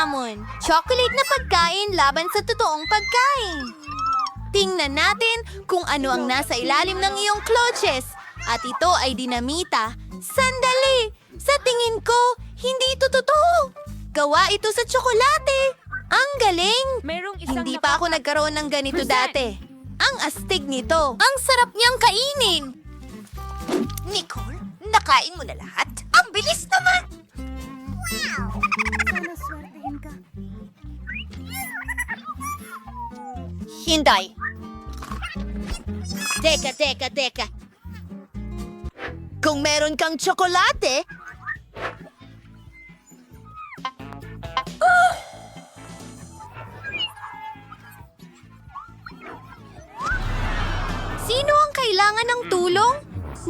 hamon. Chocolate na pagkain laban sa totoong pagkain. Tingnan natin kung ano ang nasa ilalim ng iyong clutches. At ito ay dinamita. Sandali! Sa tingin ko, hindi ito totoo. Gawa ito sa tsokolate. Ang galing! Merong isang Hindi pa ako nagkaroon ng ganito dati. Ang astig nito. Ang sarap niyang kainin. Nicole, nakain mo na lahat? Ang bilis naman! Hinday. Teka, teka, teka. Kung meron kang tsokolate, Sino ang kailangan ng tulong?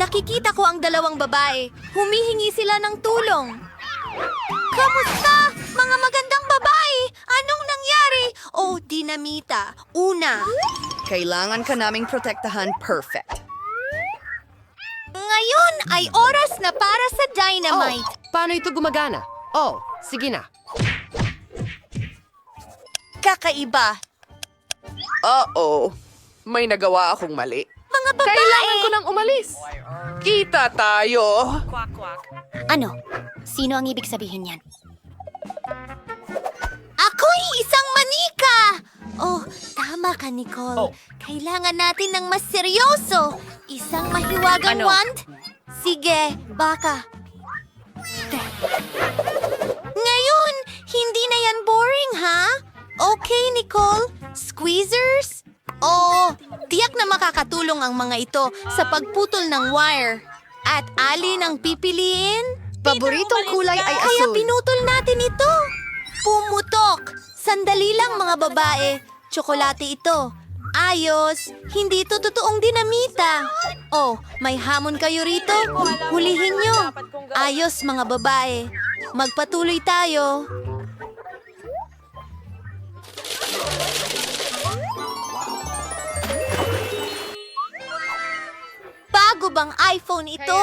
Nakikita ko ang dalawang babae. Humihingi sila ng tulong. Kamusta, mga? Anong Oh, dinamita. Una. Kailangan ka naming protektahan perfect. Ngayon ay oras na para sa dynamite. Paano ito gumagana? Oh, sige na. Kakaiba. Oo. May nagawa akong mali. Mga babae. Kailangan ko nang umalis. Kita tayo. Ano? Sino ang ibig sabihin yan? Ako'y isang manika! Oh, tama ka, Nicole. Kailangan natin ng mas seryoso. Isang mahiwagang Ano? wand? Sige, baka. Ngayon, hindi na yan boring, ha? Okay, Nicole. Squeezers? Oo, tiyak na makakatulong ang mga ito sa pagputol ng wire. At alin ang pipiliin? Paboritong kulay ay Kaya asul. pinutol natin ito. Pumutok. Sandali lang mga babae. Tsokolate ito. Ayos. Hindi ito totoong dinamita. Oh, may hamon kayo rito? Hulihin nyo. Ayos mga babae. Magpatuloy tayo. Bago bang iPhone ito?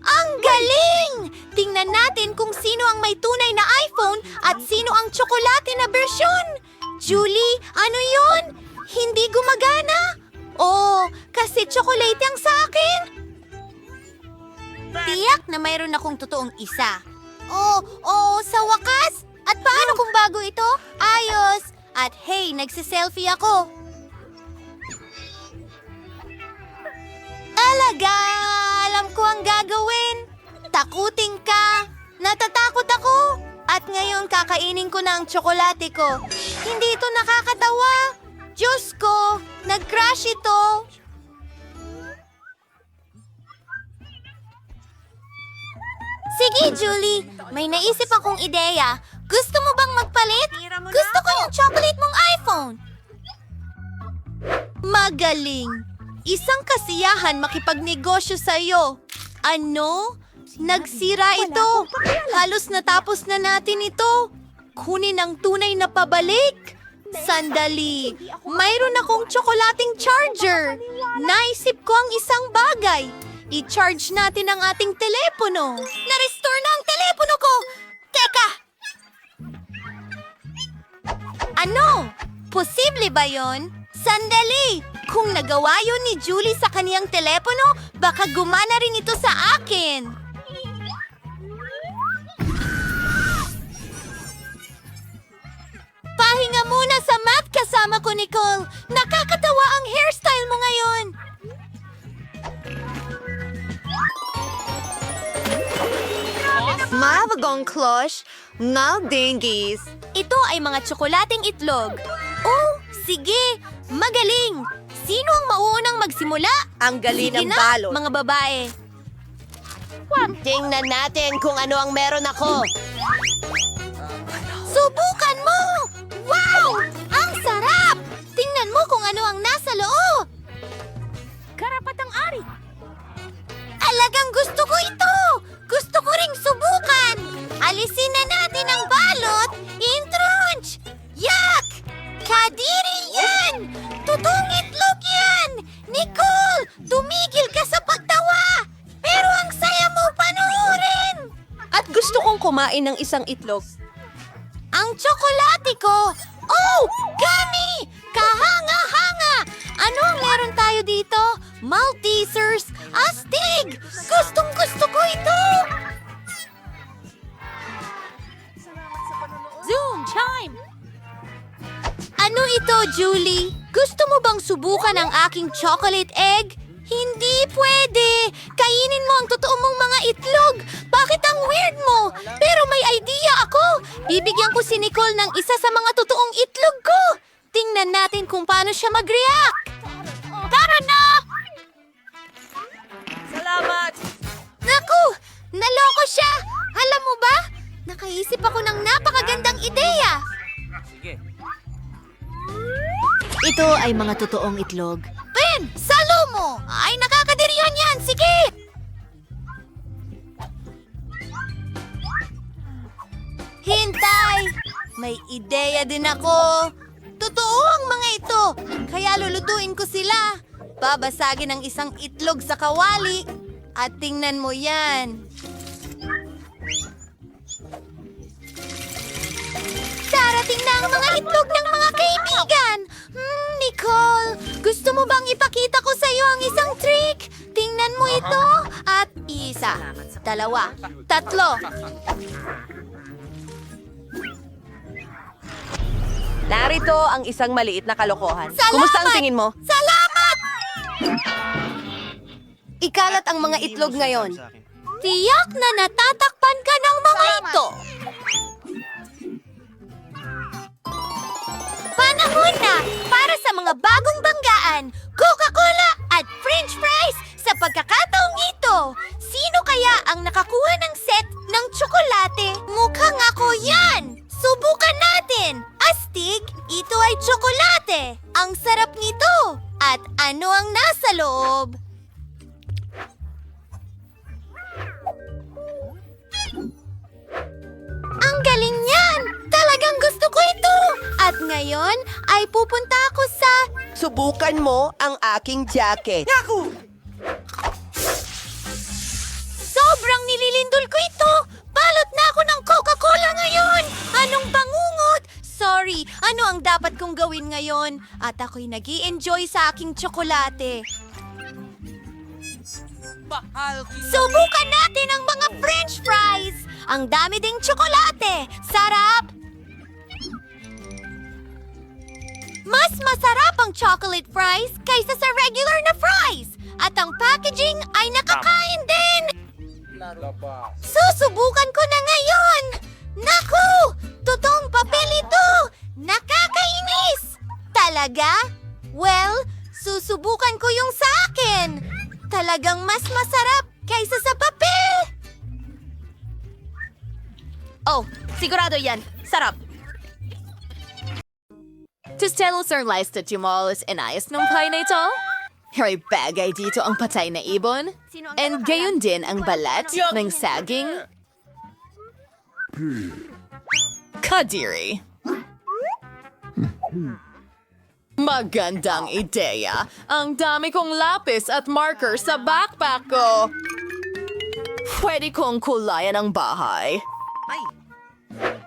Ang galing! Tingnan natin kung sino ang may tunay na iPhone at sino ang tsokolate na bersyon. Julie, ano yon? Hindi gumagana? Oh, kasi tsokolate ang sa akin. Tiyak na mayroon akong totoong isa. Oh, oh, sa wakas! At paano kung bago ito? Ayos! At hey, nagsiselfie ako. Talaga! Alam ko ang gagawin. Takutin ka. Natatakot ako. At ngayon kakainin ko na ang tsokolate ko. Hindi ito nakakatawa. Diyos ko, nag-crash ito. Sige, Julie. May naisip akong ideya. Gusto mo bang magpalit? Gusto ko yung chocolate mong iPhone. Magaling. Isang kasiyahan makipagnegosyo sa'yo. Ano? Nagsira ito. Halos natapos na natin ito. Kunin ang tunay na pabalik. Sandali. Mayroon akong tsokolating charger. Naisip ko ang isang bagay. I-charge natin ang ating telepono. Na-restore na ang telepono ko. Teka! Ano? Posible ba yon? Sandali! Kung nagawa yun ni Julie sa kaniyang telepono, baka gumana rin ito sa akin. Pahinga muna sa math kasama ko, Nicole. Nakakatawa ang hairstyle mo ngayon. Mavagong klosh, ngal dingies. Ito ay mga tsokolating itlog. Sige! Magaling! Sino ang mauunang magsimula? Ang galing Sige ng na, balot. mga babae. Tingnan natin kung ano ang meron ako. Subukan mo! Wow! Ang sarap! Tingnan mo kung ano ang nasa loob! Karapatang ari. Alagang gusto ko ito! Gusto ko ring subukan! Alisin na natin ang balot! Intrunch! Yak! Kadiri yan! Totoong itlog yan! Nicole! Tumigil ka sa pagtawa! Pero ang saya mo panoorin! At gusto kong kumain ng isang itlog. Ang Tsokolate ko! Subukan ang aking chocolate egg? Hindi pwede! Kainin mo ang totoo mong mga itlog! Bakit ang weird mo? Pero may idea ako! Bibigyan ko si Nicole ng isa sa mga totoong itlog ko! Tingnan natin kung paano siya mag-react! Tara na! Salamat! Naku! Naloko siya! Alam mo ba? Nakaisip ako ng napakagandang ideya! Ito ay mga totoong itlog. Ben! Salo mo! Ay, nakakadirihan yan! Sige! Hintay! May ideya din ako. Totoo ang mga ito. Kaya lulutuin ko sila. Babasagin ang isang itlog sa kawali. At tingnan mo yan. Darating na ang mga itlog dalawa, tatlo. Narito ang isang maliit na kalokohan. Salamat! Kumusta ang tingin mo? Salamat! Ikalat ang mga itlog ngayon. Tiyak na natatakpan ka ng mga ito. Panahon na para sa mga bagong banggaan, Coca-Cola at French fries sa pagkakataong ito. Aking jacket. Sobrang nililindol ko ito! Balot na ako ng Coca-Cola ngayon! Anong bangungot? Sorry, ano ang dapat kong gawin ngayon? At ako'y nag enjoy sa aking tsokolate. Subukan natin ang mga french fries! Ang dami ding tsokolate! Sarap! Mas masarap ang chocolate fries kaysa sa regular na fries! At ang packaging ay nakakain din! Susubukan ko na ngayon! Naku! Totoong papel ito! Nakakainis! Talaga? Well, susubukan ko yung sa akin! Talagang mas masarap kaysa sa papel! Oh, sigurado yan. Sarap. Tustelo Sir Leicester Timolos inayos ng pie na ito? May bagay dito ang patay na ibon. And gayon din ang balat ng saging. Kadiri. Magandang ideya. Ang dami kong lapis at marker sa backpack ko. Pwede kong kulayan ang bahay.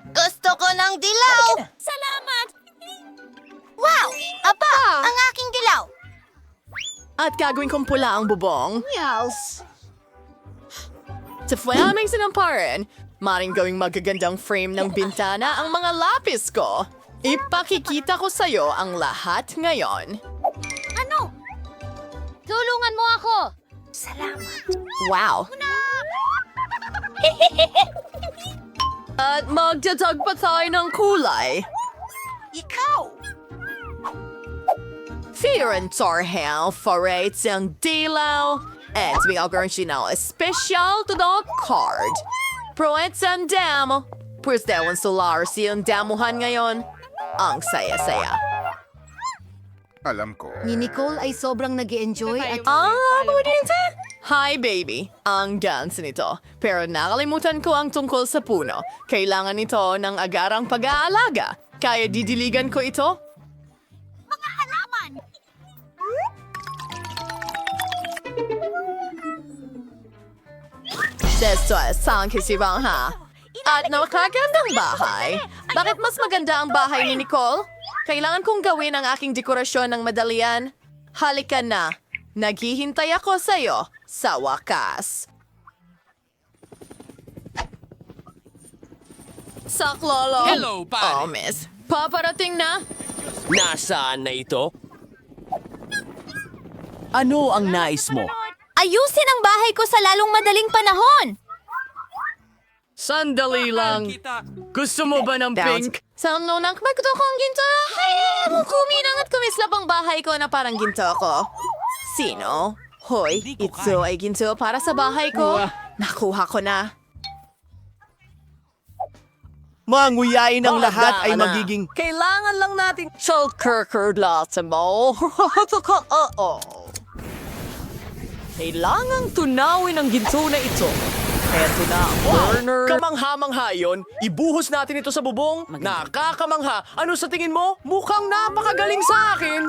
Gusto ko ng dilaw! Salamat! At gagawin kong pula ang bubong. Yes! Sa flaming sinamparan, maring gawing magagandang frame ng bintana ang mga lapis ko. Ipakikita ko sa'yo ang lahat ngayon. Ano? Tulungan mo ako! Wow! At magdadag pa tayo ng kulay. Ikaw! Fear and Torhel forates ang dilaw. At siya ng special to the card. Proets ang damo. Pues dewan solar siyang damuhan ngayon. Ang saya-saya. Alam ko. Ni Nicole ay sobrang nag enjoy at Ah, budinte! Hi, baby. Ang dance nito. Pero nakalimutan ko ang tungkol sa puno. Kailangan nito ng agarang pag-aalaga. Kaya didiligan ko ito? Desto sang kisibang ha. At nakakagandang bahay. Bakit mas maganda ang bahay ni Nicole? Kailangan kong gawin ang aking dekorasyon ng madalian. Halika na. Naghihintay ako sa'yo sa wakas. Saklolo. Hello, pare. Oh, miss. Paparating na. Nasaan na ito? Ano ang nais mo? Ayusin ang bahay ko sa lalong madaling panahon! Sandali lang. Gusto mo ba ng pink? Sa nunang magto kong ginto. Ay, kuminang at kumislap ang bahay ko na parang ginto ko. Sino? Hoy, ito ay ginto para sa bahay ko. Nakuha ko na. Manguyain ang lahat ay magiging... Kailangan lang natin... Shulkerker lahat mo. Oo. Kailangang tunawin ang ginto na ito. Eto na, burner. Kamangha-mangha yun. Ibuhos natin ito sa bubong. Nakakamangha. Ano sa tingin mo? Mukhang napakagaling sa akin.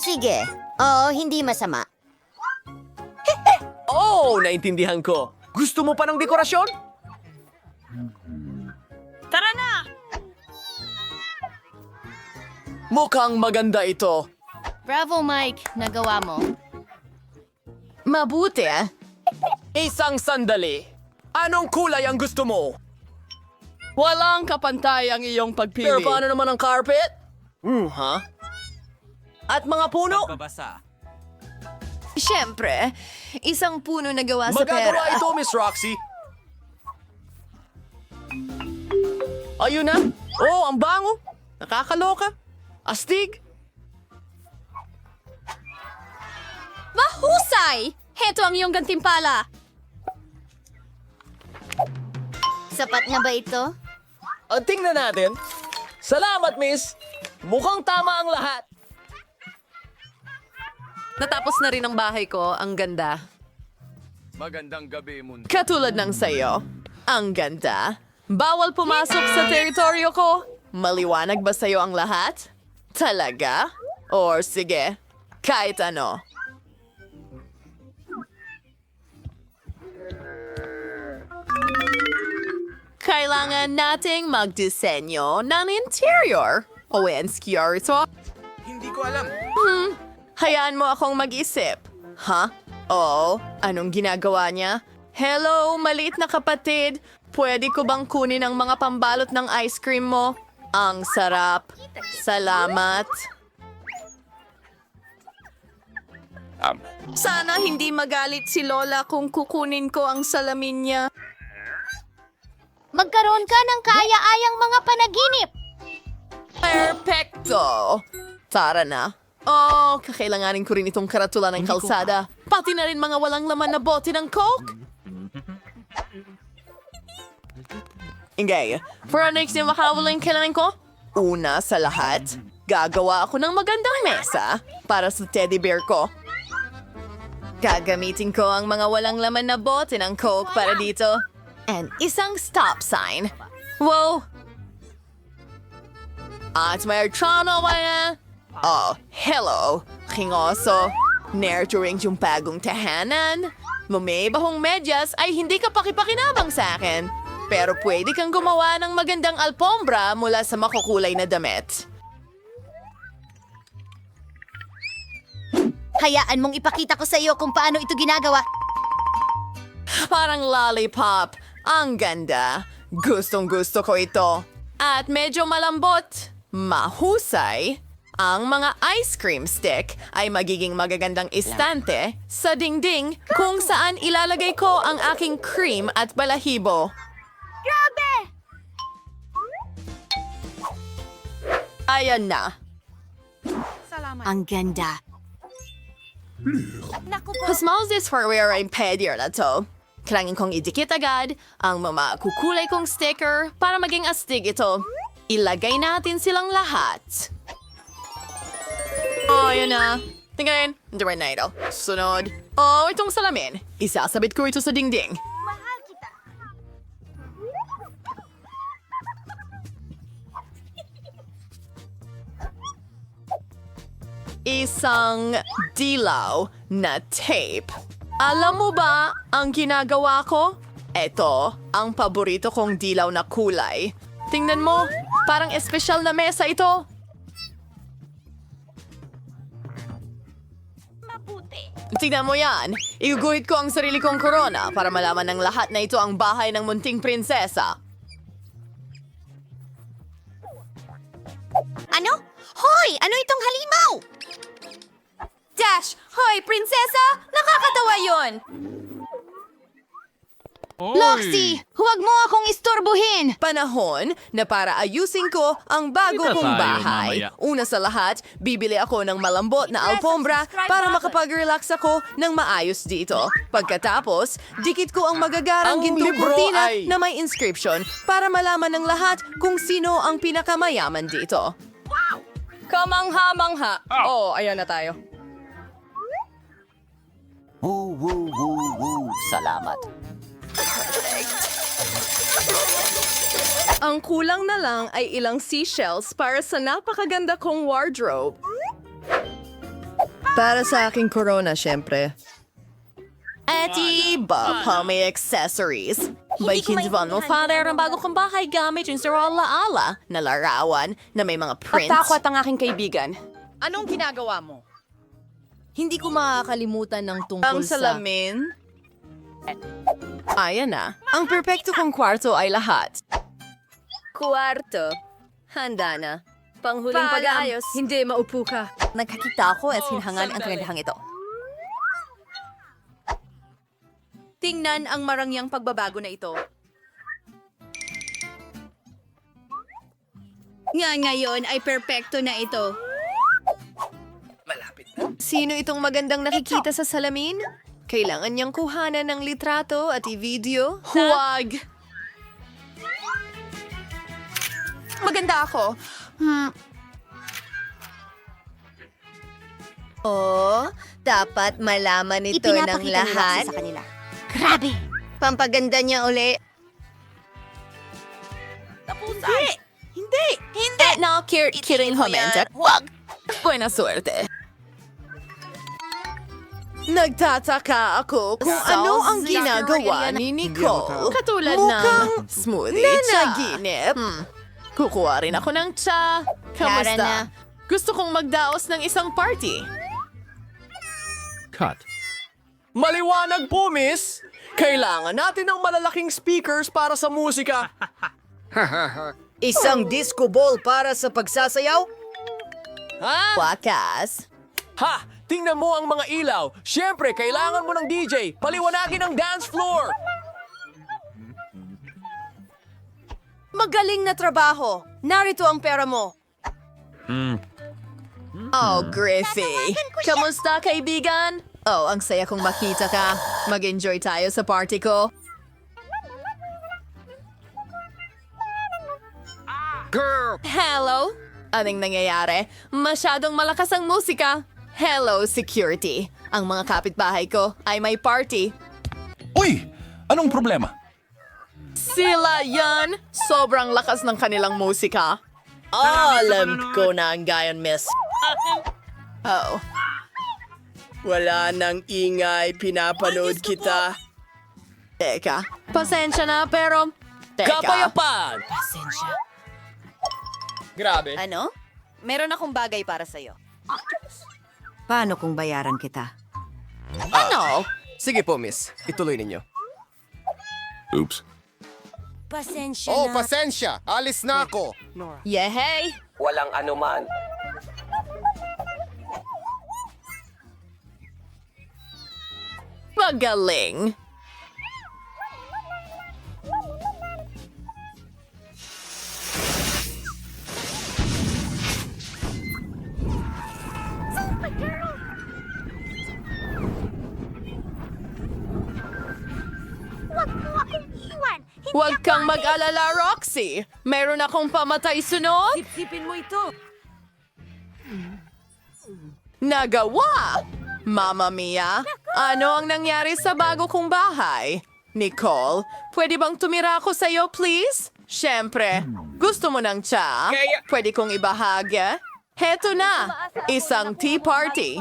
Sige. Oo, hindi masama. Oh, naintindihan ko. Gusto mo pa ng dekorasyon? Mukhang maganda ito. Bravo, Mike. Nagawa mo. Mabuti ah. Isang sandali. Anong kulay ang gusto mo? Walang kapantay ang iyong pagpili. Pero paano naman ang carpet? Hmm, ha? At mga puno? Siyempre, isang puno na gawa sa pera. Magagawa ito, Miss Roxy. Ayun na. Oh, ang bango. Nakakaloka. Astig. Mahusay! Heto ang iyong gantimpala. Sapat na ba ito? O, tingnan natin. Salamat, Miss. Mukhang tama ang lahat. Natapos na rin ang bahay ko. Ang ganda. Magandang gabi, mundo. Katulad ng sayo. Ang ganda. Bawal pumasok sa teritoryo ko. Maliwanag ba sa'yo ang lahat? Talaga? Or sige, kahit ano. Kailangan nating magdisenyo ng interior. O insecure ito. Hindi ko alam. Hayaan mo akong mag-isip. Ha? Oo, anong ginagawa niya? Hello, maliit na kapatid. Pwede ko bang kunin ang mga pambalot ng ice cream mo? Ang sarap. Salamat. Um, Sana hindi magalit si Lola kung kukunin ko ang salamin niya. Magkaroon ka ng kaaya-ayang mga panaginip. Perfecto! Tara na. Oh, kakailanganin ko rin itong karatula ng kalsada. Pati na rin mga walang laman na bote ng Coke. Ingay, for our next makawalang kailangan ko, una sa lahat, gagawa ako ng magandang mesa para sa teddy bear ko. Gagamitin ko ang mga walang laman na bote ng Coke para dito. And isang stop sign. Wow, at may trano kaya. Oh, hello. Kingoso. Nurturing yung bagong tahanan. Mumibahong medyas ay hindi ka pakipakinabang sa akin. Pero pwede kang gumawa ng magandang alpombra mula sa makukulay na damit. Hayaan mong ipakita ko sa iyo kung paano ito ginagawa. Parang lollipop. Ang ganda. Gustong gusto ko ito. At medyo malambot. Mahusay. Ang mga ice cream stick ay magiging magagandang istante sa dingding kung saan ilalagay ko ang aking cream at balahibo. Grabe! Ayan na. Ang ganda. Pasmaos this for where I'm pedier na to. Kailangan kong idikit agad ang mga kukulay kong sticker para maging astig ito. Ilagay natin silang lahat. Oh, yun na. Tingnan, diyan na ito. Sunod. Oh, itong salamin. Isasabit ko ito sa dingding. Isang dilaw na tape. Alam mo ba ang ginagawa ko? Ito, ang paborito kong dilaw na kulay. Tingnan mo, parang espesyal na mesa ito. Tingnan mo yan. Iguguhit ko ang sarili kong korona para malaman ng lahat na ito ang bahay ng munting prinsesa. Ano? Hoy! Ano itong halimaw? Dash! Hoy, prinsesa! Nakakatawa yon! Loxy! Huwag mo akong istorbohin! Panahon na para ayusin ko ang bago Kita kong tayo bahay. mamaya. Una sa lahat, bibili ako ng malambot na alfombra para makapag-relax ako ng maayos dito. Pagkatapos, dikit ko ang magagarang Ang gintong libro kurtina ay- na may inscription para malaman ng lahat kung sino ang pinakamayaman dito. Kamangha-mangha. Oh, ayan na tayo. Ang kulang na lang ay ilang seashells para sa napakaganda kong wardrobe. Para sa aking corona, syempre. At iba pa may accessories. May kintuan mo, father, ang bago kong bahay gamit yung sa ala na larawan na may mga prints. Takwat ang aking kaibigan. Anong ginagawa mo? Hindi ko makakalimutan ng tungkol Ang salamin. Ayan na. Ang perpekto kong kwarto ay lahat. Kwarto. Handa na. Panghuling Pag-aayos. pag Hindi, maupo ka. Nagkakita ako at sinhangan ang kagandahang ito. Tingnan ang marangyang pagbabago na ito. Nga ngayon ay perpekto na ito. Sino itong magandang nakikita sa salamin? Kailangan niyang kuhanan ng litrato at i-video? Huwag! Maganda ako. Hmm. Oh, dapat malaman ito ng lahat. sa kanila. Grabe! Pampaganda niya uli. Hindi! Hindi! Hindi! No, kir kidding. Huwag! Buena suerte. Nagtataka ako kung ano ang ginagawa ni Nicole. Katulad Mukhang ng... smoothie sa ginip. Kukuha rin ako ng. Tara Kamusta? na. Gusto kong magdaos ng isang party. Cut. Maliwanag po, miss! Kailangan natin ng malalaking speakers para sa musika. Isang disco ball para sa pagsasayaw? Wakas. Ha! Tingnan mo ang mga ilaw. Siyempre, kailangan mo ng DJ. Paliwanagin ang dance floor. Magaling na trabaho. Narito ang pera mo. Oh, Griffey. Kamusta, kaibigan? Oh, ang saya kong makita ka. Mag-enjoy tayo sa party ko. Girl! Hello? Anong nangyayari? Masyadong malakas ang musika. Hello, security. Ang mga kapitbahay ko ay may party. Uy! Anong problema? Sila yan! Sobrang lakas ng kanilang musika. Alam ko na ang gayon, miss. Oh, Wala nang ingay, pinapanood kita. teka. Pasensya na, pero... Teka. Kapayapaan! Grabe. Ano? Meron akong bagay para sa'yo. Paano kung bayaran kita? Ano? Sige po, miss. Ituloy ninyo. Oops. Pasensya Oh, pasensya. Alis na ako. Yehey! Walang anuman. Magaling! Huwag kang mag-alala, Roxy. Meron akong pamatay sunod. Sipin mo ito. Nagawa! Mama Mia, ano ang nangyari sa bago kong bahay? Nicole, pwede bang tumira ako sa'yo, please? Siyempre, gusto mo ng tsa? Pwede kong ibahagi? Heto na, isang tea party.